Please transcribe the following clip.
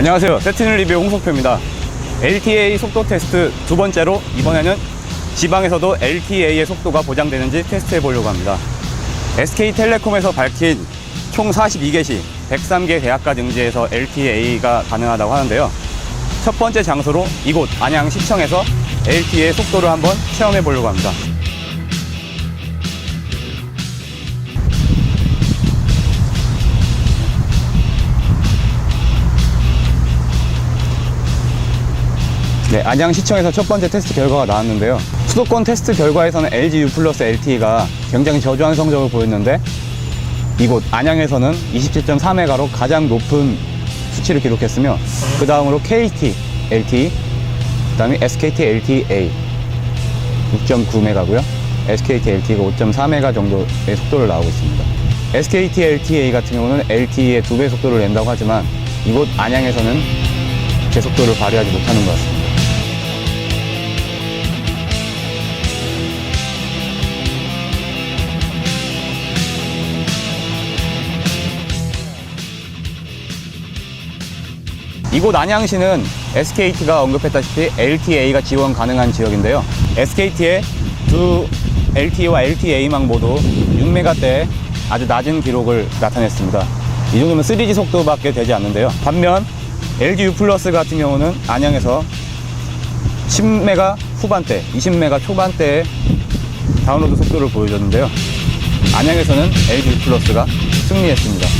안녕하세요. 세티는 리뷰 홍석표입니다. LTA 속도 테스트 두 번째로 이번에는 지방에서도 LTA의 속도가 보장되는지 테스트해 보려고 합니다. SK텔레콤에서 밝힌 총 42개시 103개 대학가 등지에서 LTA가 가능하다고 하는데요. 첫 번째 장소로 이곳 안양시청에서 LTA의 속도를 한번 체험해 보려고 합니다. 네, 안양시청에서 첫 번째 테스트 결과가 나왔는데요. 수도권 테스트 결과에서는 LG U 플러스 LTE가 굉장히 저조한 성적을 보였는데 이곳 안양에서는 27.3메가로 가장 높은 수치를 기록했으며 그 다음으로 KT LTE, 그 다음에 SKT LTE A 6.9메가고요. SKT LTE가 5.4메가 정도의 속도를 나오고 있습니다. SKT LTE 같은 경우는 LTE의 두 배 속도를 낸다고 하지만 이곳 안양에서는 제 속도를 발휘하지 못하는 것 같습니다. 이곳 안양시는 SKT가 언급했다시피 LTA가 지원 가능한 지역인데요. SKT의 두 LTE와 LTA망 모두 6메가대의 아주 낮은 기록을 나타냈습니다. 이 정도면 3G 속도밖에 되지 않는데요. 반면 LG U 플러스 같은 경우는 안양에서 10메가 후반대, 20메가 초반대의 다운로드 속도를 보여줬는데요. 안양에서는 LG U 플러스가 승리했습니다.